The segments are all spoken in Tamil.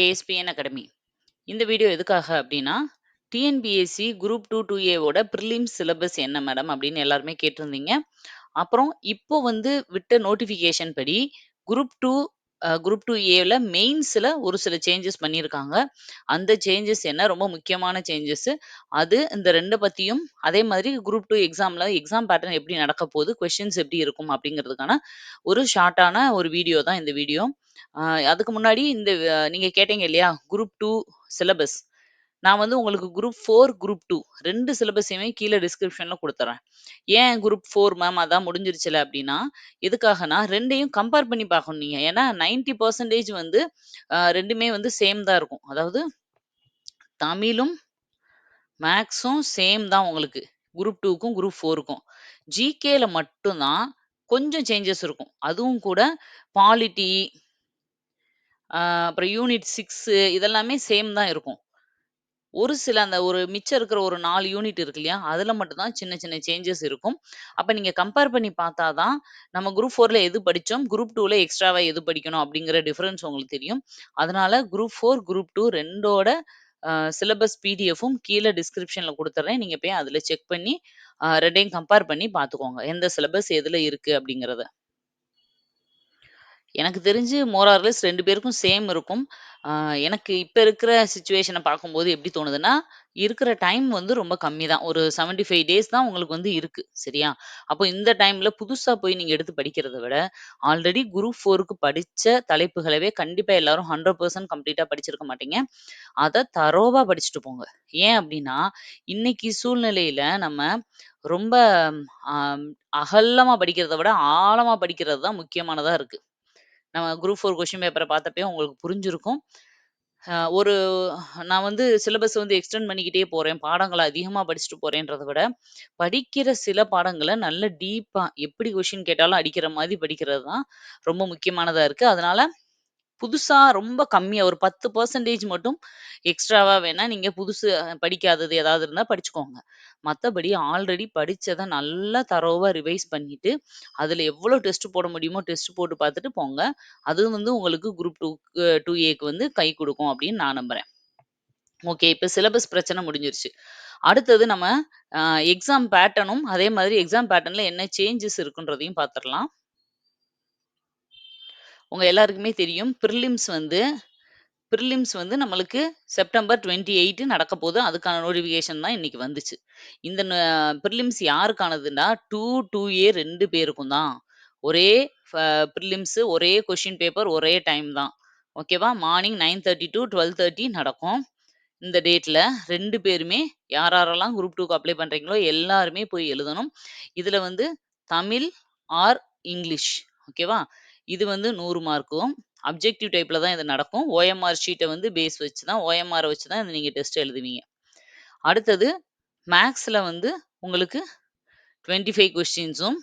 ASPN academy. இந்த வீடியோ எதுக்காக அப்படின்னா டிஎன்பிஎஸ்சி குரூப் டூ டூ ஏவோட ப்ரிலிம் சிலபஸ் என்ன மேடம்? அப்படின்னு எல்லாருமே கேட்டிருந்தீங்க. அப்புறம் இப்போ வந்து விட்ட நோட்டிஃபிகேஷன் படி குரூப் டூ குரூப் டூ ஏவில் மெயின்ஸில் ஒரு சில சேஞ்சஸ் பண்ணியிருக்காங்க. அந்த சேஞ்சஸ் என்ன? ரொம்ப முக்கியமான சேஞ்சஸ். அது இந்த ரெண்டை பற்றியும் அதே மாதிரி குரூப் டூ எக்ஸாமில் எக்ஸாம் பேட்டர்ன் எப்படி நடக்க போகுது? கொஷின்ஸ் எப்படி இருக்கும்? அப்படிங்கிறதுக்கான ஒரு ஷார்ட்டான ஒரு வீடியோ தான் இந்த வீடியோ. அதுக்கு முன்னாடி இந்த நீங்கள் கேட்டீங்க இல்லையா? Group two syllabus. நான் வந்து உங்களுக்கு குரூப் ஃபோர் குரூப் 2 2 சிலபஸையுமே கீழே டிஸ்கிரிப்ஷனில் கொடுத்துறேன் ஏன் குரூப் ஃபோர் மேம் அதான் முடிஞ்சிருச்சுல அப்படின்னா எதுக்காகன்னா ரெண்டையும் கம்பேர் பண்ணி பார்க்கணும் நீங்கள் ஏன்னா 90% வந்து ரெண்டுமே வந்து சேம் தான் இருக்கும். அதாவது தமிழும், மேக்ஸும் சேம் தான் உங்களுக்கு. குரூப் டூக்கும் குரூப் ஃபோருக்கும் ஜிகேல மட்டும்தான் கொஞ்சம் சேஞ்சஸ் இருக்கும். அதுவும் கூட பாலிட்டி அப்புறம் யூனிட் சிக்ஸு இதெல்லாமே சேம் தான் இருக்கும். ஒரு சில அந்த ஒரு மிச்சம் இருக்கிற ஒரு 4 யூனிட் இருக்கு இல்லையா? அதுல மட்டும் தான் சின்ன சின்ன சேஞ்சஸ் இருக்கும். அப்ப நீங்க கம்பேர் பண்ணி பார்த்தா தான், நம்ம குரூப் 4ல எது படிச்சோம்? குரூப் 2ல எக்ஸ்ட்ராவா எது படிக்கணும்? அப்படிங்கிற டிஃபரன்ஸ் உங்களுக்கு தெரியும். அதனால குரூப் 4, குரூப் 2 2ஓட அ சிலபஸ் பிடிஎஃப்பும் கீழ டிஸ்கிரிப்ஷன்ல குடுத்துர்றேன். நீங்க போய் அதுல செக் பண்ணி அ 2யும் கம்பேர் பண்ணி பார்த்துக்கோங்க. எந்த சிலபஸ் எதுல இருக்கு அப்படிங்கிறத. எனக்கு தெரிஞ்சு மோர் ஆர் லெஸ் 2 பேருக்கும் சேம் இருக்கும். அ எனக்கு இப்ப இருக்கிற சிச்சுவேஷன பார்க்கும்போது எப்படி தோணுதுன்னா, இருக்கிற டைம் வந்து ரொம்ப கம்மி தான். ஒரு 75 டேஸ் தான் உங்களுக்கு வந்து இருக்கு. சரியா? அப்போ இந்த டைம்ல புதுசா போய் நீங்க எடுத்து படிக்கிறத விட, ஆல்ரெடி குரூப் 4க்கு படிச்ச தலைப்புகளவே கண்டிப்பா எல்லாரும் 100% கம்ப்ளீட்டா படிச்சிருக்க மாட்டீங்க. அத தரோவா படிச்சுட்டு போங்க. ஏன் அப்படின்னா இன்னைக்கு சூழ்நிலையில நம்ம ரொம்ப அ அகலமா படிக்கிறத விட, ஆழமா படிக்கிறது தான் முக்கியமானதா இருக்கு. நம்ம குரூப் ஃபோர் கொஸ்டின் பேப்பரை பார்த்தப்பயும் உங்களுக்கு புரிஞ்சிருக்கும். ஒரு நான் வந்து சிலபஸ் வந்து எக்ஸ்டெண்ட் பண்ணிக்கிட்டே போகிறேன் பாடங்களை அதிகமாக படிச்சுட்டு போகிறேன்றதை விட, படிக்கிற சில பாடங்களை நல்ல டீப்பாக எப்படி கொஷின் கேட்டாலும் அடிக்கிற மாதிரி படிக்கிறது தான் ரொம்ப முக்கியமானதாக இருக்குது அதனால் புதுசா ரொம்ப கம்மியா ஒரு 10% மட்டும் எக்ஸ்ட்ராவா வேணா நீங்க புதுசு அ படிக்காதது ஏதாவது இருந்தா படிச்சுக்கோங்க. மத்தபடி ஆல்ரெடி படிச்சத நல்லா தரோவா ரிவைஸ் பண்ணிட்டு, அதுல எவ்வளோ டெஸ்ட் போட முடியுமோ டெஸ்ட் போட்டு பார்த்துட்டு போங்க. அது வந்து உங்களுக்கு குரூப் 2க்கு 2ஏக்கு வந்து கை குடுக்கும் அப்படின்னு நான் நம்புறேன். ஓகே. இப்ப சிலபஸ் பிரச்சனை முடிஞ்சிருச்சு. அடுத்தது நம்ம அ எக்ஸாம் பேட்டர்னும், அதே மாதிரி எக்ஸாம் பேட்டர்ன்ல என்ன சேஞ்சஸ் இருக்குன்றதையும் பார்த்துரலாம். உங்கள் எல்லாருக்குமே தெரியும். ப்ரிலிம்ஸ் வந்து ப்ரிலிம்ஸ் வந்து நம்மளுக்கு செப்டம்பர் 28 நடக்கப்போது. அதுக்கான நோட்டிஃபிகேஷன் தான் இன்னைக்கு வந்துச்சு. இந்த ப்ரிலிம்ஸ் யாருக்கானதுன்னா யாருக்கானதுன்னா 2, 2ஏ 2 பேருக்கும் தான். ஒரே ப்ரிலிம்ஸு ஒரே கொஷின் பேப்பர் ஒரே டைம் தான். ஓகேவா? Morning nine thirty to twelve thirty நடக்கும். இந்த டேட்டில் ரெண்டு பேருமே யார் யாரெல்லாம் குரூப் டூக்கு அப்ளை பண்ணுறீங்களோ எல்லாருமே போய் எழுதணும். இதில் வந்து தமிழ் ஆர் இங்கிலீஷ் ஓகேவா? இது வந்து நூறு மார்க்கும். அப்ஜெக்டிவ் டைப்ல தான் இது நடக்கும். ஓஎம்ஆர் ஷீட்டை வந்து பேஸ் வச்சு தான் ஓஎம்ஆரை வச்சு தான் நீங்க டெஸ்ட் எழுதுவீங்க. அடுத்தது மேக்ஸில் வந்து உங்களுக்கு 25 கொஸ்டின்ஸும்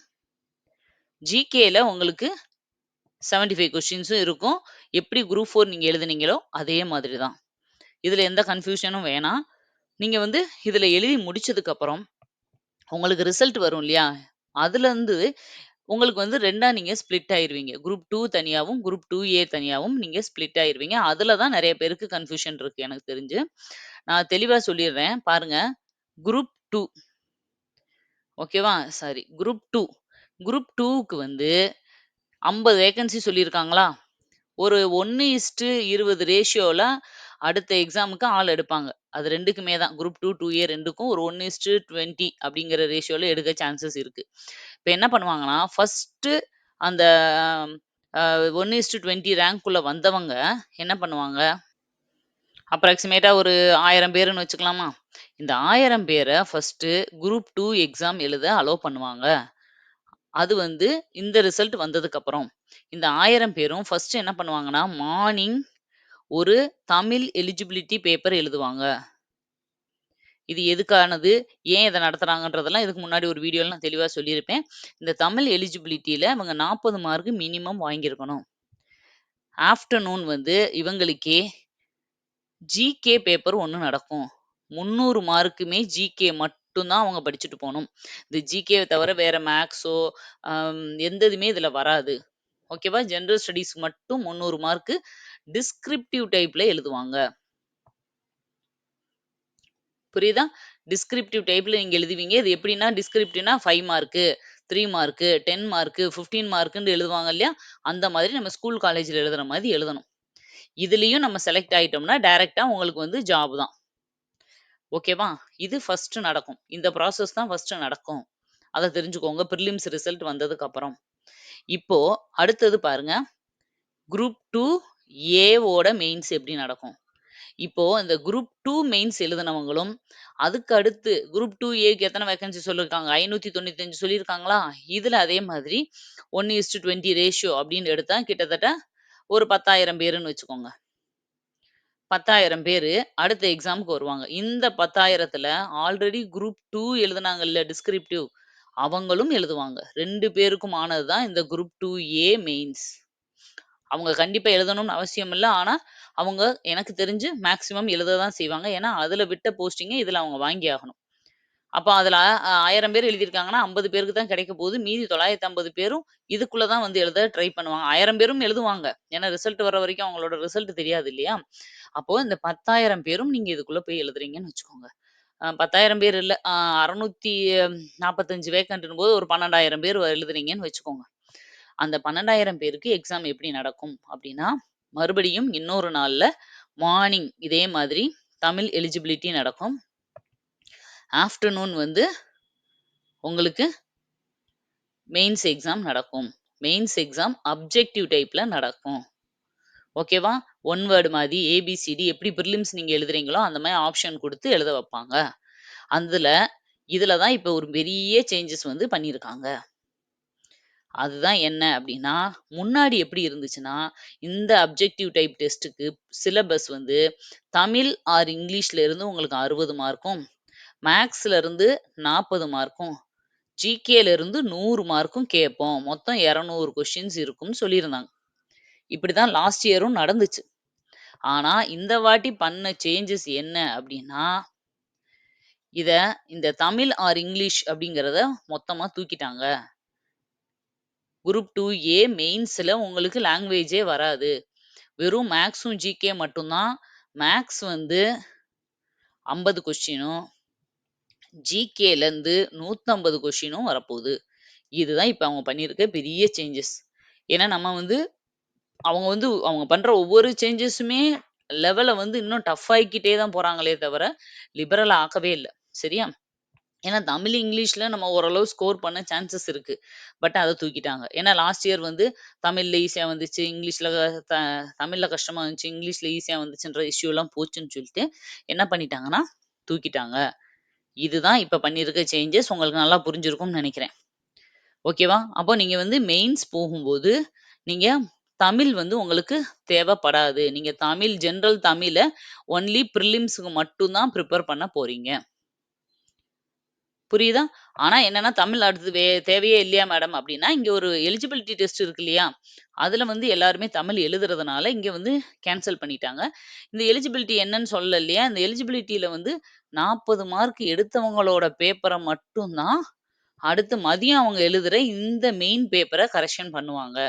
ஜிகேல உங்களுக்கு 75 கொஸ்டின்ஸும் இருக்கும். எப்படி குரூப் 4 நீங்க எழுதுனீங்களோ அதே மாதிரி தான். இதுல எந்த கன்ஃப்யூஷனும் வேணாம். நீங்க வந்து இதுல எழுதி முடிச்சதுக்கப்புறம், உங்களுக்கு ரிசல்ட் வரும் இல்லையா? அதுலேருந்து உங்களுக்கு வந்து 2ஆ நீங்க ஸ்ப்ளிட் ஆயிருவீங்க. குரூப் 2 தனியாவும், குரூப் 2ஏ தனியாவும் நீங்க ஸ்ப்ளிட் ஆயிருவீங்க. அதுல தான் நெறைய பேருக்கு கன்ஃப்யூஷன் இருக்கு எனக்கு தெரிஞ்சு. நான் தெளிவா சொல்லிர்றேன். பாருங்க. குரூப் 2 ஓகேவா? சாரி குரூப் 2 குரூப் 2க்கு வந்து 50 வேக்கன்சி சொல்லியிருக்காங்களா? ஒரு 1:20 ரேஷியோல அடுத்த எக்ஸாமுக்கு ஆள் எடுப்பாங்க. அது 2க்குமே தான். குரூப் 2, 2ஏ 2க்கும் ஒரு 1:20 அப்படிங்கிற ரேஷியோல எடுக்க சான்சஸ் இருக்கு. இப்ப என்ன பண்ணுவாங்கன்னா, ஃபர்ஸ்ட்டு அந்த அ 1:20 ரேங்க்குள்ள வந்தவங்க என்ன பண்ணுவாங்க? அப்ராக்ஸிமேட்டா ஒரு 1000 பேருன்னு வச்சுக்கலாமா? இந்த 1000 பேர ஃபர்ஸ்ட்டு குரூப் டூ எக்ஸாம் எழுத அலோவ் பண்ணுவாங்க. அது வந்து இந்த ரிசல்ட் வந்ததுக்கப்புறம். இந்த 1000 பேரும் ஃபர்ஸ்ட்டு என்ன பண்ணுவாங்கன்னா, மார்னிங் ஒரு தமிழ் எலிஜிபிலிட்டி பேப்பர் எழுதுவாங்க. இது எதுக்கானது? ஏன் இதை நடத்துகிறாங்கன்றதெல்லாம் இதுக்கு முன்னாடி ஒரு வீடியோவில் நான் தெளிவாக சொல்லியிருப்பேன். இந்த தமிழ் எலிஜிபிலிட்டியில் இவங்க 40 மார்க் மினிமம் வாங்கியிருக்கணும். ஆஃப்டர்நூன் வந்து இவங்களுக்கே ஜிகே பேப்பர் ஒன்று நடக்கும். 300 மார்க்குமே ஜிகே மட்டும் தான் அவங்க படிச்சுட்டு போகணும் இந்த ஜிகேவை தவிர வேற மேக்ஸோ எந்த இதுமே இதில் வராது. ஓகேவா? ஜென்ரல் ஸ்டடீஸ் மட்டும் 300 மார்க்கு. டிஸ்கிரிப்டிவ் டைப்ல எழுதுவாங்க. புரியுதா? டிஸ்கிரிப்டிவ் டைப்ல நீங்க எழுதுவீங்க. இது எப்படின்னா டிஸ்கிரிப்டிவ்னா five mark, three mark, 10 mark, 15 மார்க்குன்னு எழுதுவாங்க இல்லையா? அந்த மாதிரி நம்ம ஸ்கூல், காலேஜில் எழுதுற மாதிரி எழுதணும். இதுலயும் நம்ம செலக்ட் ஆயிட்டோம்னா, டைரெக்டாக உங்களுக்கு வந்து ஜாப் தான். ஓகேவா? இது ஃபர்ஸ்ட் நடக்கும். இந்த ப்ராசஸ் தான் ஃபஸ்ட்டு நடக்கும். அதை தெரிஞ்சுக்கோங்க. ப்ரிலிம்ஸ் ரிசல்ட் வந்ததுக்கு அப்புறம். இப்போ அடுத்தது பாருங்க. குரூப் டூ ஏவோட மெயின்ஸ் எப்படி நடக்கும்? இப்போ இந்த குரூப் டூ மெயின்ஸ் எழுதினவங்களும், அதுக்கு அடுத்து குரூப் டூ ஏக்கு எத்தனை வேகன்சி சொல்லியிருக்காங்க? 595 சொல்லியிருக்காங்களா? இதுல அதே மாதிரி 1:20 ரேஷியோ அப்படின்னு எடுத்தா கிட்டத்தட்ட ஒரு 10,000 பேருன்னு வச்சுக்கோங்க. 10,000 பேரு அடுத்த எக்ஸாம்க்கு வருவாங்க. இந்த 10,000த்துல ஆல்ரெடி குரூப் டூ எழுதுனாங்கல்ல டிஸ்கிரிப்டிவ் அவங்களும் எழுதுவாங்க. ரெண்டு பேருக்குமானது தான் இந்த குரூப் டூ ஏ மெயின்ஸ். அவங்க கண்டிப்பா எழுதணும்னு அவசியம் இல்ல. ஆனா, அவங்க எனக்கு தெரிஞ்சு மேக்ஸிமம் எழுத தான் செய்வாங்க. ஏன்னா, அதுல விட்ட போஸ்டிங்கை இதுல அவங்க வாங்கி ஆகணும். அப்போ அதுல ஆயிரம் பேர் எழுதியிருக்காங்கன்னா, 50 பேருக்கு தான் கிடைக்க போகுது. மீதி 950 பேரும் இதுக்குள்ள தான் வந்து எழுத ட்ரை பண்ணுவாங்க. ஆயிரம் பேரும் எழுதுவாங்க. ஏன்னா, ரிசல்ட் வர்ற வரைக்கும் அவங்களோட ரிசல்ட் தெரியாது இல்லையா? அப்போ இந்த 10,000 பேரும் நீங்க இதுக்குள்ள போய் எழுதுறீங்கன்னு வச்சுக்கோங்க. அ 10,000 பேர் இல்ல. அ 645 வேக்கன்ட்ன்னும்போது ஒரு 12,000 பேர் எழுதுறீங்கன்னு வச்சுக்கோங்க. அந்த 12,000 பேருக்கு எக்ஸாம் எப்படி நடக்கும் அப்படின்னா, மறுபடியும் இன்னொரு நாள்ல மார்னிங் இதே மாதிரி தமிழ் எலிஜிபிலிட்டி நடக்கும். ஆஃப்டர்நூன் வந்து உங்களுக்கு மெயின்ஸ் எக்ஸாம் நடக்கும். மெயின்ஸ் எக்ஸாம் அப்ஜெக்டிவ் டைப்ல நடக்கும். ஓகேவா? ஒன் வேர்டு மாதிரி ஏபிசிடி எப்படி ப்ரிலிம்ஸ் நீங்க எழுதுறீங்களோ, அந்த மாதிரி ஆப்ஷன் கொடுத்து எழுத வைப்பாங்க. அதுல இதுல தான் இப்போ ஒரு பெரிய சேஞ்சஸ் வந்து பண்ணியிருக்காங்க. அதுதான் என்ன அப்படின்னா, முன்னாடி எப்படி இருந்துச்சுன்னா, இந்த அப்ஜெக்டிவ் டைப் டெஸ்ட்டுக்கு சிலபஸ் வந்து தமிழ் ஆர் இங்கிலீஷ்ல இருந்து உங்களுக்கு 60 மார்க்கும், மேக்ஸ்ல இருந்து 40 மார்க்கும், ஜிகேல இருந்து நூறு மார்க்கும் கேட்போம். மொத்தம் 200 கொஸ்டின்ஸ் இருக்கும்னு சொல்லியிருந்தாங்க. இப்படிதான் லாஸ்ட் இயரும் நடந்துச்சு. ஆனா, இந்த வாட்டி பண்ண சேஞ்சஸ் என்ன அப்படின்னா, இத இந்த தமிழ் ஆர் இங்கிலீஷ் அப்படிங்கிறத மொத்தமா தூக்கிட்டாங்க. குரூப் டூ ஏ மெயின்ஸில் உங்களுக்கு லாங்குவேஜே வராது. வெறும் மேக்ஸும் ஜிகே மட்டும்தான் மேக்ஸ் வந்து 50 கொஸ்டினும், ஜிகேலேருந்து 150 கொஸ்டினும் வரப்போகுது. இதுதான் இப்போ அவங்க பண்ணியிருக்க பெரிய சேஞ்சஸ். ஏன்னா நம்ம வந்து அவங்க வந்து அவங்க பண்ணுற ஒவ்வொரு சேஞ்சஸுமே லெவலை வந்து இன்னும் டஃப் ஆகிக்கிட்டே தான் போறாங்களே தவிர, லிபரல் ஆக்கவே இல்லை சரியா? ஏன்னா தமிழ், இங்கிலீஷ்ல நம்ம ஓரளவு ஸ்கோர் பண்ண சான்சஸ் இருக்கு. பட் அத தூக்கிட்டாங்க. ஏன்னா லாஸ்ட் இயர் வந்து தமிழ்ல ஈஸியா வந்துச்சு. இங்கிலீஷ்ல த தமிழ்ல கஷ்டமா இருந்துச்சு இங்கிலீஷ்ல ஈஸியா வந்துச்சுன்ற இஷ்யூலாம் போச்சுன்னு சொல்லிட்டு என்ன பண்ணிட்டாங்கன்னா, தூக்கிட்டாங்க. இதுதான் இப்ப பண்ணியிருக்க சேஞ்சஸ். உங்களுக்கு நல்லா புரிஞ்சிருக்கும்னு நெனைக்கிறேன். ஓகேவா? அப்போ நீங்க வந்து மெயின்ஸ் போகும்போது, நீங்க தமிழ் வந்து உங்களுக்கு தேவைப்படாது. நீங்க தமிழ் ஜென்ரல் தமிழ ஒன்லி பிரிலிம்ஸ்க்கு மட்டும் தான் பிரிப்பேர் பண்ண போறீங்க. புரியுதா? ஆனா என்னன்னா, தமிழ் அடுத்தது வே தேவையே இல்லையா மேடம் அப்படின்னா, இங்க ஒரு எலிஜிபிலிட்டி டெஸ்ட் இருக்கு இல்லையா? அதுல வந்து எல்லாருமே தமிழ் எழுதுறதுனால, இங்க வந்து கேன்சல் பண்ணிட்டாங்க. இந்த எலிஜிபிலிட்டி என்னன்னு சொல்லல இல்லையா? இந்த எலிஜிபிலிட்டில வந்து 40 மார்க் எடுத்தவங்களோட பேப்பர மட்டும் தான், அடுத்து மதியம் அவங்க எழுதுற இந்த மெயின் பேப்பர கரெக்ஷன் பண்ணுவாங்க.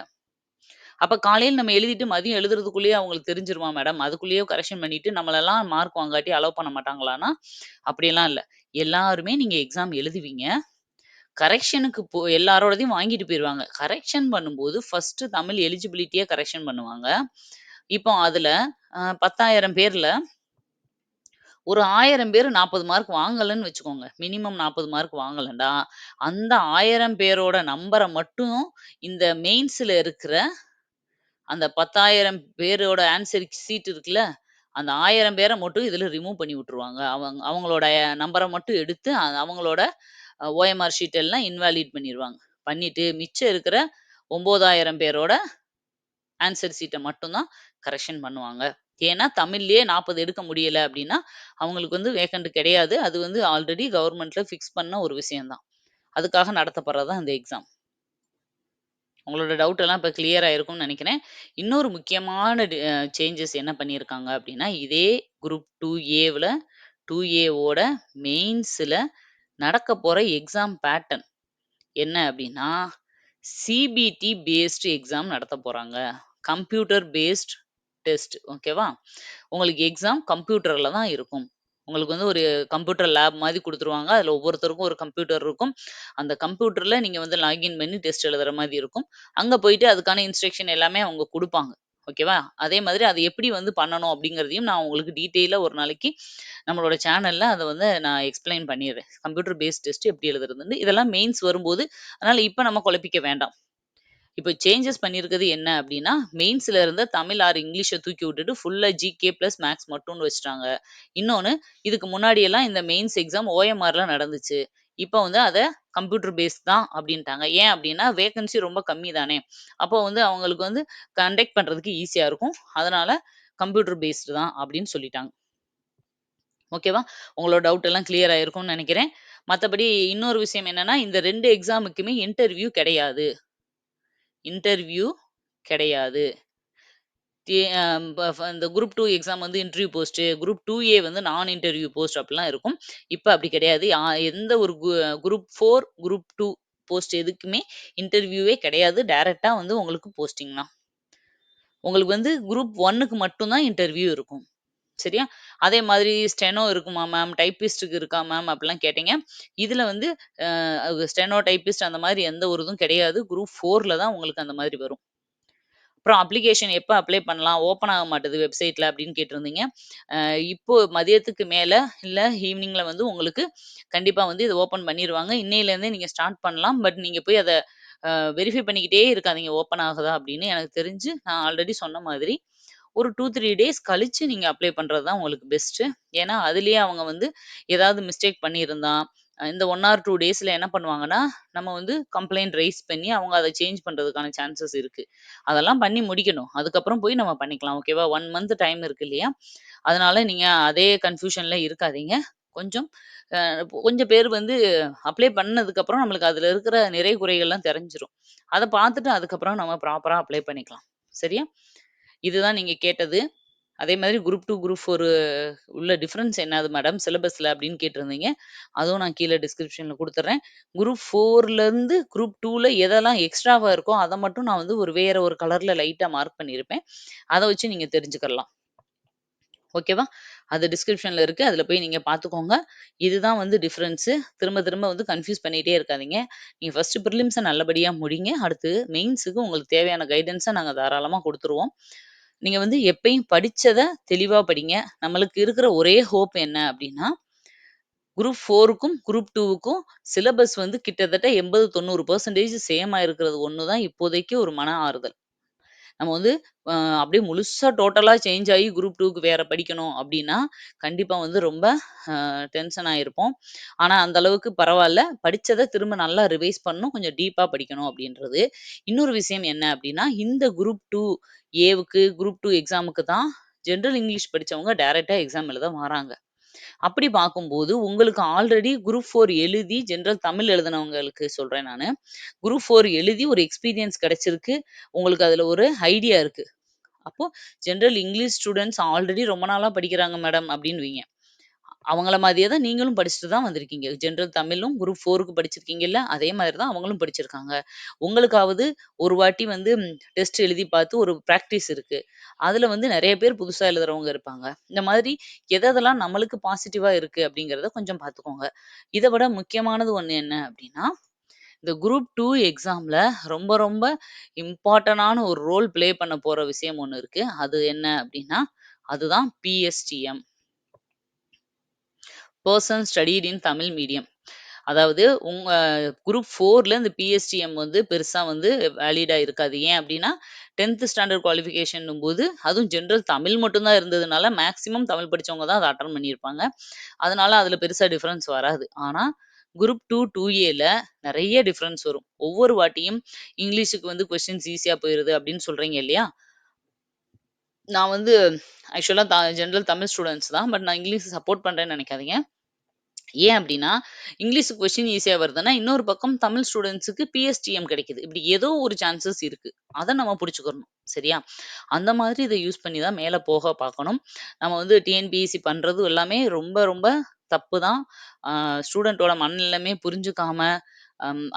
அப்ப காலையில நம்ம எழுதிட்டு மதியம் எழுதுறதுக்குள்ளேயே அவங்களுக்கு தெரிஞ்சிருமா மேடம்? அதுக்குள்ளேயே கரெக்ஷன் பண்ணிட்டு நம்மளலாம் மார்க் வாங்காட்டி அலோவ் பண்ண மாட்டாங்களான்னா, அப்படியெல்லாம் இல்ல. எல்லாருமே நீங்க எக்ஸாம் எழுதுவீங்க. கரெக்ஷனுக்கு போ எல்லாரோடதையும் வாங்கிட்டு போயிருவாங்க. கரெக்ஷன் பண்ணும்போது ஃபர்ஸ்ட் தமிழ் எலிஜிபிலிட்டிய கரெக்ஷன் பண்ணுவாங்க. இப்போ அதுல அ 10,000 பேர்ல ஒரு 1000 பேரு 40 மார்க் வாங்கலன்னு வச்சுக்கோங்க. மினிமம் 40 மார்க் வாங்கலன்னா, அந்த 1000 பேரோட நம்பர மட்டும் இந்த மெயின்ஸ்ல இருக்கிற அந்த 10,000 பேரோட ஆன்சர் சீட் இருக்குல்ல, அந்த 1000 பேர மட்டும் இதுல ரிமூவ் பண்ணி விட்டுருவாங்க. அவங்க அவங்களோட நம்பர மட்டும் எடுத்து அ அவங்களோட அ ஓஎம்ஆர் ஷீட் எல்லாம் இன்வாலிட் பண்ணிருவாங்க. பண்ணிட்டு மிச்சம் இருக்கிற 9,000 பேரோட ஆன்சர் சீட்ட மட்டும் தான் கரெக்ஷன் பண்ணுவாங்க. ஏன்னா, தமிழ்லயே 40 எடுக்க முடியல அப்படின்னா, அவங்களுக்கு வந்து வேக்கன்ட் கிடையாது. அது வந்து ஆல்ரெடி கவர்மெண்ட்டில் ஃபிக்ஸ் பண்ண ஒரு விஷயம் தான். அதுக்காக நடத்தப்படுறது தான் இந்த எக்ஸாம். உங்களோட டவுட் எல்லாம் இப்போ கிளியர் ஆயிருக்கும்னு நினைக்கிறேன் இன்னொரு முக்கியமான சேஞ்சஸ் என்ன பண்ணியிருக்காங்க அப்படின்னா, இதே குரூப் டூ ஏவில் டூ ஏவோட மெயின்ஸில் நடக்க நடக்கப்போற எக்ஸாம் பேட்டர்ன் என்ன அப்படின்னா, சிபிடி பேஸ்டு எக்ஸாம் நடத்த போகிறாங்க கம்ப்யூட்டர் பேஸ்ட் டெஸ்ட் ஓகேவா? உங்களுக்கு எக்ஸாம் கம்ப்யூட்டரில் தான் இருக்கும். உங்களுக்கு வந்து ஒரு கம்ப்யூட்டர் லேப் மாதிரி கொடுத்துருவாங்க அதில் ஒவ்வொருத்தருக்கும் ஒரு கம்ப்யூட்டர் இருக்கும். அந்த கம்ப்யூட்டரில் நீங்கள் வந்து லாகின் பண்ணி டெஸ்ட் எழுதுகிற மாதிரி இருக்கும். அங்கே போயிட்டு அதுக்கான இன்ஸ்ட்ரக்ஷன் எல்லாமே அவங்க கொடுப்பாங்க ஓகேவா? அதே மாதிரி அதை எப்படி வந்து பண்ணணும் அப்படிங்கிறதையும் நான் உங்களுக்கு டீட்டெயிலாக ஒரு நாளைக்கு நம்மளோட சேனலில் அதை வந்து நான் எக்ஸ்பிளைன் பண்ணிடுறேன் கம்ப்யூட்டர் பேஸ்ட் டெஸ்ட் எப்படி எழுதுறதுன்னு. இதெல்லாம் மெயின்ஸ் வரும்போது அதனால் இப்போ நம்ம குழப்பிக்க வேண்டாம். இப்போ சேஞ்சஸ் பண்ணியிருக்கிறது என்ன அப்படின்னா, மெயின்ஸில் இருந்த தமிழ் ஆர் இங்கிலீஷை தூக்கி விட்டுட்டு ஃபுல்லாக ஜிகே ப்ளஸ் மேக்ஸ் மட்டும்னு வச்சுட்டாங்க. இன்னொன்று இதுக்கு முன்னாடியெல்லாம் இந்த மெயின்ஸ் எக்ஸாம் ஓஎம்ஆரில் நடந்துச்சு. இப்போ வந்து அதை கம்ப்யூட்டர் பேஸ்ட் தான் அப்படின்ட்டாங்க. ஏன் அப்படின்னா, வேகன்சி ரொம்ப கம்மி தானே. அப்போ வந்து அவங்களுக்கு வந்து கண்டக்ட் பண்ணுறதுக்கு ஈஸியாக இருக்கும். அதனால கம்ப்யூட்டர் பேஸ்டு தான் அப்படின்னு சொல்லிட்டாங்க. ஓகேவா? உங்களோட டவுட் எல்லாம் கிளியர் ஆயிருக்கும்னு நினைக்கிறேன் மற்றபடி இன்னொரு விஷயம் என்னன்னா, இந்த ரெண்டு எக்ஸாமுக்குமே இன்டர்வியூ கிடையாது. இன்டர்வியூ கிடையாது. இந்த குரூப் டூ எக்ஸாம் வந்து இன்டர்வியூ போஸ்ட்டு குரூப் 2ஏ வந்து நான் இன்டர்வியூ போஸ்ட் அப்படிலாம் இருக்கும். இப்போ அப்படி கிடையாது. யா எந்த ஒரு கு group four group two post எதுக்குமே இன்டர்வியூவே கிடையாது. டைரெக்டாக வந்து உங்களுக்கு போஸ்டிங் தான். உங்களுக்கு வந்து குரூப் ஒன்னுக்கு மட்டும் தான் இன்டர்வியூ இருக்கும். சரியா? அதே மாதிரி ஸ்டெனோ இருக்குமா மேம்? டைப்பிஸ்டுக்கு இருக்கா மேம்? அப்படிலாம் கேட்டீங்க. இதுல வந்து அ ஸ்டெனோ, டைப்பிஸ்ட் அந்த மாதிரி எந்த ஒரு இதுவும் கிடையாது. குரூப் 4ல தான் உங்களுக்கு அந்த மாதிரி வரும். அப்புறம் அப்ளிகேஷன் எப்ப அப்ளை பண்ணலாம்? ஓப்பன் ஆக மாட்டுது வெப்சைட்ல அப்படின்னு கேட்டிருந்தீங்க. அ இப்போ மதியத்துக்கு மேல இல்ல ஈவினிங்ல வந்து உங்களுக்கு கண்டிப்பா வந்து இத ஓப்பன் பண்ணிருவாங்க. இன்னையிலேருந்தே நீங்க ஸ்டார்ட் பண்ணலாம். பட் நீங்க போய் அத அ வெரிஃபை பண்ணிக்கிட்டே இருக்காதீங்க. ஓப்பன் ஆகுதா அப்படின்னு. எனக்கு தெரிஞ்சு நான் ஆல்ரெடி சொன்ன மாதிரி ஒரு 2, 3 டேஸ் கழிச்சு நீங்க அப்ளை பண்றது தான் உங்களுக்கு பெஸ்ட்டு. ஏன்னா, அதிலேயே அவங்க வந்து ஏதாவது மிஸ்டேக் பண்ணியிருந்தா, இந்த 1 ஆர் 2 டேஸ்ல என்ன பண்ணுவாங்கன்னா, நம்ம வந்து கம்ப்ளைண்ட் ரைஸ் பண்ணி அவங்க அத சேஞ்ச் பண்றதுக்கான சான்சஸ் இருக்கு. அதெல்லாம் பண்ணி முடிக்கணும். அதுக்கப்புறம் போய் நம்ம பண்ணிக்கலாம். ஓகேவா? 1 மந்த் டைம் இருக்கு இல்லையா? அதனால நீங்க அதே கன்ஃப்யூஷன்ல இருக்காதீங்க. கொஞ்சம் அ கொஞ்சம் பேர் வந்து அப்ளை பண்ணதுக்கப்புறம் நம்மளுக்கு அதுல இருக்கிற நிறை குறைகள்லாம் தெரிஞ்சிரும். அத பார்த்துட்டு அதுக்கப்புறம் நம்ம ப்ராப்பரா அப்ளை பண்ணிக்கலாம். சரியா? இதுதான் நீங்க கேட்டது. அதே மாதிரி குரூப் டூ குரூப் ஃபோர் உள்ள டிஃப்ரென்ஸ் என்னது மேடம் சிலபஸ்ல அப்படின்னு கேட்டிருந்தீங்க. அதுவும் நான் கீழே டிஸ்கிரிப்ஷன்ல கொடுத்துட்றேன் குரூப் ஃபோர்லேருந்து குரூப் டூவில் எதெல்லாம் எக்ஸ்ட்ராவா இருக்கோ, அதை மட்டும் நான் வந்து ஒரு வேற ஒரு கலர்ல லைட்டா மார்க் பண்ணியிருப்பேன். அதை வச்சு நீங்க தெரிஞ்சுக்கலாம். ஓகேவா? அது டிஸ்கிரிப்ஷன்ல இருக்கு. அதுல போய் நீங்க பார்த்துக்கோங்க. இதுதான் வந்து டிஃப்ரென்ஸு திரும்ப திரும்ப வந்து கன்ஃப்யூஸ் பண்ணிட்டே இருக்காதீங்க. நீங்க ஃபர்ஸ்ட் ப்ரிலிம்ஸை நல்லபடியா முடிங்க. அடுத்து மெயின்ஸுக்கு உங்களுக்கு தேவையான கைடன்ஸை நாங்கள் தாராளமாக கொடுத்துருவோம் நீங்க வந்து எப்பயும் படிச்சத தெளிவா படிங்க. நம்மளுக்கு இருக்கிற ஒரே ஹோப் என்ன அப்படின்னா, குரூப் 4க்கும், குரூப் 2க்கும் சிலபஸ் வந்து கிட்டத்தட்ட 80, 90% சேமா இருக்கிறது ஒண்ணு தான் இப்போதைக்கு ஒரு மன ஆறுதல். நம்ம வந்து அ அப்படியே முழுசா டோட்டலா சேஞ்ச் ஆகி குரூப் டூக்கு வேற படிக்கணும் அப்படின்னா, கண்டிப்பா வந்து ரொம்ப அ டென்ஷன் ஆயிருப்போம். ஆனா அந்த அளவுக்கு பரவால்ல. படிச்சத திரும்ப நல்லா ரிவைஸ் பண்ணணும். கொஞ்சம் டீப்பா படிக்கணும் அப்படின்றது. இன்னொரு விஷயம் என்ன அப்படின்னா, இந்த குரூப் டூ ஏவுக்கு, குரூப் டூ எக்ஸாமுக்கு தான் ஜென்ரல் இங்கிலீஷ் படிச்சவங்க டைரக்ட்டா எக்ஸாம் எழுத வராங்க. அப்படி பார்க்கும்போது உங்களுக்கு ஆல்ரெடி குரூப் ஃபோர் எழுதி ஜெனரல் தமிழ் எழுதினவங்களுக்கு சொல்றேன் நானு. குரூப் ஃபோர் எழுதி ஒரு எக்ஸ்பீரியன்ஸ் கிடைச்சிருக்கு. உங்களுக்கு அதுல ஒரு ஐடியா இருக்கு. அப்போ ஜென்ரல் இங்கிலீஷ் ஸ்டூடண்ட்ஸ் ஆல்ரெடி ரொம்ப நாளா படிக்கிறாங்க மேடம் அப்படின்னு அப்படின்னுவீங்க. அவங்கள மாதிரியே தான் நீங்களும் படிச்சுட்டு தான் வந்திருக்கீங்க. ஜெனரல் தமிழும் குரூப் 4க்கு படிச்சிருக்கீங்கல்ல, அதே மாதிரி தான் அவங்களும் படிச்சிருக்காங்க. உங்களுக்காவது ஒரு வாட்டி வந்து டெஸ்ட் எழுதி பார்த்து ஒரு பிராக்டிஸ் இருக்கு. அதுல வந்து நெறைய பேர் புதுசா எழுதுறவங்க இருப்பாங்க. இந்த மாதிரி எதெல்லாம் நம்மளுக்கு பாசிட்டிவா இருக்கு அப்படிங்கிறத கொஞ்சம் பார்த்துக்கோங்க. இத விட முக்கியமானது ஒண்ணு என்ன அப்படின்னா, இந்த குரூப் 2 எக்ஸாம்ல ரொம்ப ரொம்ப இம்பார்ட்டன்டான ஒரு ரோல் ப்ளே பண்ண போற விஷயம் ஒண்ணு இருக்கு. அது என்ன அப்படின்னா, அதுதான் PSTM. Person studied in Tamil medium. அதாவது உங்க குரூப் ஃபோர்ல இந்த பிஎஸ்டிஎம் வந்து பெருசா வந்து வேலிடா இருக்காது. ஏன் அப்படின்னா, 10த் ஸ்டாண்டர்ட் குவாலிஃபிகேஷன்னும்போது அதுவும் ஜென்ரல் தமிழ் மட்டும்தான் இருந்ததுனால, மேக்ஸிமம் தமிழ் படிச்சவங்க தான் அதை அட்டன் பண்ணியிருப்பாங்க. அதனால அதுல பெருசா டிஃபரன்ஸ் வராது. ஆனா குரூப் டூ டூ ஏல நிறைய டிஃபரன்ஸ் வரும். ஒவ்வொரு வாட்டியும் இங்கிலீஷுக்கு வந்து கொஸ்டின்ஸ் ஈஸியா போயிருது அப்படின்னு சொல்றீங்க இல்லையா? நான் வந்து actually the general Tamil students தான். பட் நான் இங்கிலீஷ் சப்போர்ட் பண்றேன்னு நினைக்காதீங்க ஏன் அப்படின்னா, இங்கிலீஷ் கொஸ்டின் ஈஸியாக வருதுன்னா, இன்னொரு பக்கம் தமிழ் ஸ்டூடெண்ட்ஸுக்கு பிஎஸ்டிஎம் கிடைக்குது. இப்படி ஏதோ ஒரு சான்சஸ் இருக்கு. அதை நம்ம பிடிச்சிக்கிறணும் சரியா? அந்த மாதிரி இதை யூஸ் பண்ணி தான் மேலே போக பார்க்கணும். நம்ம வந்து டிஎன்பிஎஸ்சி பண்ணுறது எல்லாமே ரொம்ப ரொம்ப தப்பு தான். ஸ்டூடெண்ட்டோட மனநிலைமே புரிஞ்சுக்காம,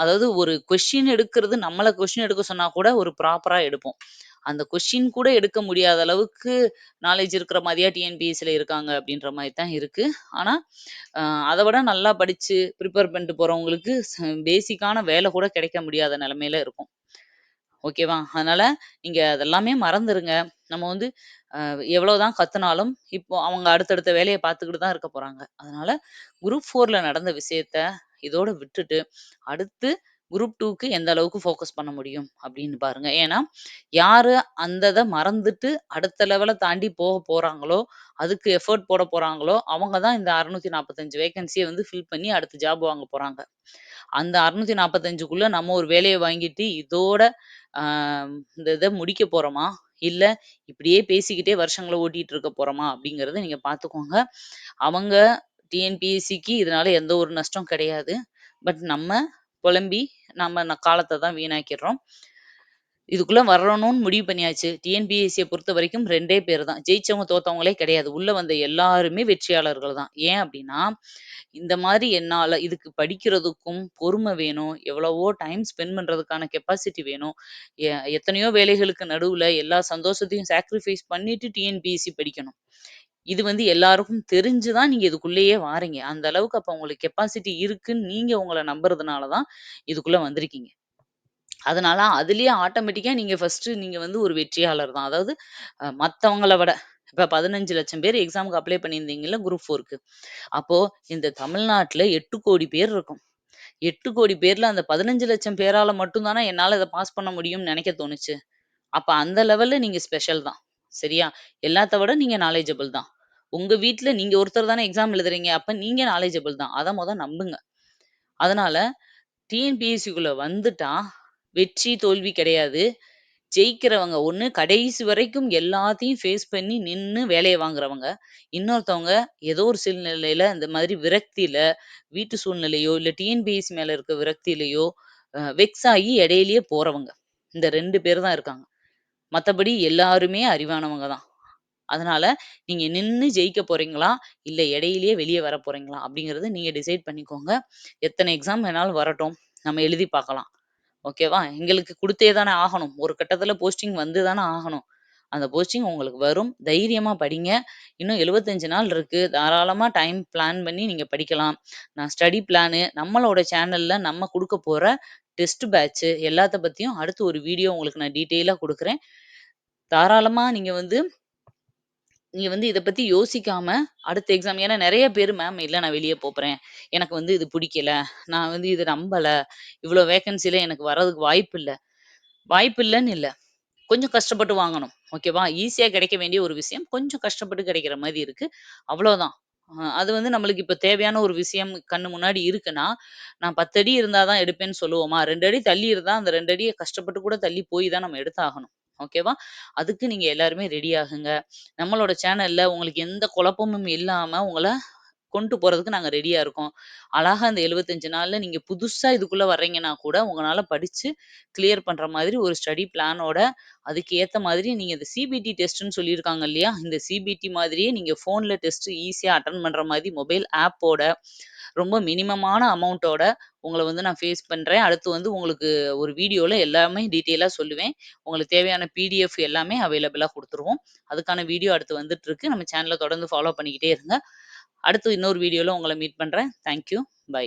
அதாவது ஒரு கொஸ்டின் எடுக்கிறது நம்மளை கொஸ்டின் எடுக்க சொன்னா கூட ஒரு ப்ராப்பரா எடுப்போம். அந்த கொஷின் கூட எடுக்க முடியாத அளவுக்கு நாலேஜ் இருக்கிற மாதிரியா டிஎன்பிஎஸ்சியில் இருக்காங்க அப்படின்ற மாதிரி தான் இருக்கு. ஆனால் அதை விட நல்லா படித்து ப்ரிப்பேர் பண்ணிட்டு போகிறவங்களுக்கு பேசிக்கான வேலை கூட கிடைக்க முடியாத நிலமையில இருக்கும். ஓகேவா? அதனால நீங்கள் அதெல்லாமே மறந்துருங்க. நம்ம வந்து அ எவ்வளோதான் கத்துனாலும், இப்போ அவங்க அடுத்தடுத்த வேலையை பார்த்துக்கிட்டு தான் இருக்க போறாங்க. அதனால குரூப் ஃபோரில் நடந்த விஷயத்த இதோட விட்டுட்டு, அடுத்து குரூப் டூக்கு எந்த அளவுக்கு ஃபோக்கஸ் பண்ண முடியும் அப்படின்னு பாருங்க. ஏன்னா, யாரு அந்த இதை மறந்துட்டு அடுத்த லெவலை தாண்டி போக போறாங்களோ, அதுக்கு எஃபர்ட் போட போறாங்களோ, அவங்க தான் இந்த அறுநூத்தி நாற்பத்தஞ்சு வேகன்சியை வந்து ஃபில் பண்ணி அடுத்த ஜாப் வாங்க போறாங்க. அந்த 645க்குள்ள நம்ம ஒரு வேலையை வாங்கிட்டு இதோட இந்த இதை முடிக்க போறோமா? இல்ல இப்படியே பேசிக்கிட்டே வருஷங்களை ஓட்டிட்டு இருக்க போறோமா? அப்படிங்கிறத நீங்க பார்த்துக்கோங்க. அவங்க டிஎன்பிஎஸ்சிக்கு இதனால எந்த ஒரு நஷ்டம் கிடையாது. பட் நம்ம புலம்பி நம்ம காலத்தை தான் வீணாக்கிடுறோம் இதுக்குள்ள வரணும்னு முடிவு பண்ணியாச்சு. டிஎன்பிஎஸ்சியை பொறுத்த வரைக்கும் ரெண்டே பேர் தான். ஜெயிச்சவங்க, தோத்தவங்களே கிடையாது. உள்ள வந்த எல்லாருமே வெற்றியாளர்கள் தான். ஏன் அப்படின்னா, இந்த மாதிரி என்னால இதுக்கு படிக்கிறதுக்கும் பொறுமை வேணும். எவ்வளவோ டைம் ஸ்பெண்ட் பண்றதுக்கான கெப்பாசிட்டி வேணும். எ எத்தனையோ வேலைகளுக்கு நடுவுல எல்லா சந்தோஷத்தையும் சாக்ரிஃபைஸ் பண்ணிட்டு டிஎன்பிஎஸ்சி படிக்கணும். இது வந்து எல்லாருக்கும் தெரிஞ்சு தான் நீங்க இதுக்குள்ளேயே வாரீங்க. அந்த அளவுக்கு அப்ப உங்களுக்கு கெப்பாசிட்டி இருக்குன்னு நீங்க உங்கள நம்புறதுனால தான் இதுக்குள்ள வந்திருக்கீங்க. அதனால அதிலேயே ஆட்டோமேட்டிக்கா நீங்க ஃபர்ஸ்ட்டு நீங்க வந்து ஒரு வெற்றியாளர் தான். அதாவது அ மத்தவங்கள விட இப்ப 15,00,000 பேர் எக்ஸாம்க்கு அப்ளை பண்ணியிருந்தீங்கல்ல குரூப் 4க்கு. அப்போ இந்த தமிழ்நாட்டுல 8,00,00,000 பேர் இருக்கோம். 8,00,00,000 பேர்ல அந்த 15,00,000 பேரால மட்டும் தானே என்னால இத பாஸ் பண்ண முடியும்னு நெனைக்க தோணுச்சு. அப்ப அந்த லெவல்ல நீங்க ஸ்பெஷல் தான். சரியா? எல்லாத்த விட நீங்க நாலேட்ஜபிள் தான். உங்க வீட்ல நீங்க ஒருத்தர் தானே எக்ஸாம் எழுதுறீங்க. அப்ப நீங்க நாலேட்ஜபிள் தான். அத மொத நம்புங்க. அதனால டிஎன்பிஎஸ்சிக்குள்ள வந்துட்டா, வெற்றி, தோல்வி கிடையாது. ஜெயிக்கிறவங்க ஒண்ணு கடைசி வரைக்கும் எல்லாத்தையும் ஃபேஸ் பண்ணி நின்னு வேலைய வாங்குறவங்க. இன்னொருத்தவங்க ஏதோ ஒரு சூழ்நிலையில இந்த மாதிரி விரக்தியில, வீட்டு சூழ்நிலையோ, இல்ல டிஎன்பிஎஸ்சி மேல இருக்க விரக்தியிலயோ, அ வெக்ஸ் ஆகி இடையிலேயே போறவங்க. இந்த 2 பேர் தான் இருக்காங்க. மத்தபடி எல்லாருமே அறிவானவங்க தான். அதனால நீங்க நின்னு ஜெயிக்க போறீங்களா? இல்ல இடையிலேயே வெளிய வர போறீங்களா? அப்படிங்கறத நீங்க டிசைட் பண்ணிக்கோங்க. எத்தனை எக்ஸாம் வேணாலும் வரட்டும். நம்ம எழுதி பார்க்கலாம். ஓகேவா? எங்களுக்கு குடுத்தே தானே ஆகணும். ஒரு கட்டத்துல போஸ்டிங் வந்து தானே ஆகணும். அந்த போஸ்டிங் உங்களுக்கு வரும். தைரியமா படிங்க. இன்னும் 75 நாள் இருக்கு. தாராளமா டைம் பிளான் பண்ணி நீங்க படிக்கலாம். நான் ஸ்டடி பிளானு, நம்மளோட சேனல்ல நம்ம குடுக்க போற டெஸ்ட் பேட்ச் எல்லாத்த பற்றியும் அடுத்து ஒரு வீடியோ உங்களுக்கு நான் டீட்டெயிலாக கொடுக்குறேன் தாராளமாக நீங்கள் வந்து நீங்கள் வந்து இதை பற்றி யோசிக்காமல் அடுத்த எக்ஸாம் ஏன்னா நிறைய பேர் மேம் இல்லை நான் வெளியே போகிறேன் எனக்கு வந்து இது பிடிக்கல. நான் வந்து இதை நம்பலை இவ்வளோ வேக்கன்சியில் எனக்கு வர்றதுக்கு வாய்ப்பு இல்லை வாய்ப்பு இல்லைன்னு இல்லை கொஞ்சம் கஷ்டப்பட்டு வாங்கணும். ஓகேவா? ஈஸியாக கிடைக்க வேண்டிய ஒரு விஷயம். கொஞ்சம் கஷ்டப்பட்டு கிடைக்கிற மாதிரி இருக்குது அவ்வளோதான். அது வந்து நம்மளுக்கு இப்ப தேவையான ஒரு விஷயம் கண்ணு முன்னாடி இருக்குன்னா, நான் 10 அடி இருந்தா தான் எடுப்பேன்னு சொல்லுவோமா? 2 அடி தள்ளி இருந்தா, அந்த 2 அடிய கஷ்டப்பட்டு கூட தள்ளி போய் தான் நம்ம எடுத்தாகணும். ஓகேவா? அதுக்கு நீங்க எல்லாருமே ரெடி ஆகுங்க. நம்மளோட சேனல்ல உங்களுக்கு எந்த குழப்பமும் இல்லாம உங்கள கொண்டு போறதுக்கு நாங்க ரெடியா இருக்கோம். அழகா அந்த எழுபத்தஞ்சு நாள்ல நீங்க புதுசா இதுக்குள்ள வர்றீங்கன்னா கூட, உங்களால படிச்சு கிளியர் பண்ற மாதிரி ஒரு ஸ்டடி பிளானோட அதுக்கு ஏத்த மாதிரி நீங்க இந்த சிபிடி டெஸ்ட்னு சொல்லியிருக்காங்க இல்லையா? இந்த சிபிடி மாதிரியே நீங்க போன்ல டெஸ்ட் ஈஸியா அட்டன் பண்ற மாதிரி மொபைல் ஆப்போட ரொம்ப மினிமமான அமௌண்ட்டோட உங்களை வந்து நான் ஃபேஸ் பண்ணுறேன் அடுத்து வந்து உங்களுக்கு ஒரு வீடியோவில் எல்லாமே டீட்டெயிலாக சொல்லுவேன். உங்களுக்கு தேவையான பிடிஎஃப் எல்லாமே அவைலபிளாக கொடுத்துருவோம் அதுக்கான வீடியோ அடுத்து வந்துட்டுருக்கு. நம்ம சேனலை தொடர்ந்து ஃபாலோ பண்ணிக்கிட்டே இருங்க. அடுத்து இன்னொரு வீடியோல உங்கள மீட் பண்றேன். Thank you. பை.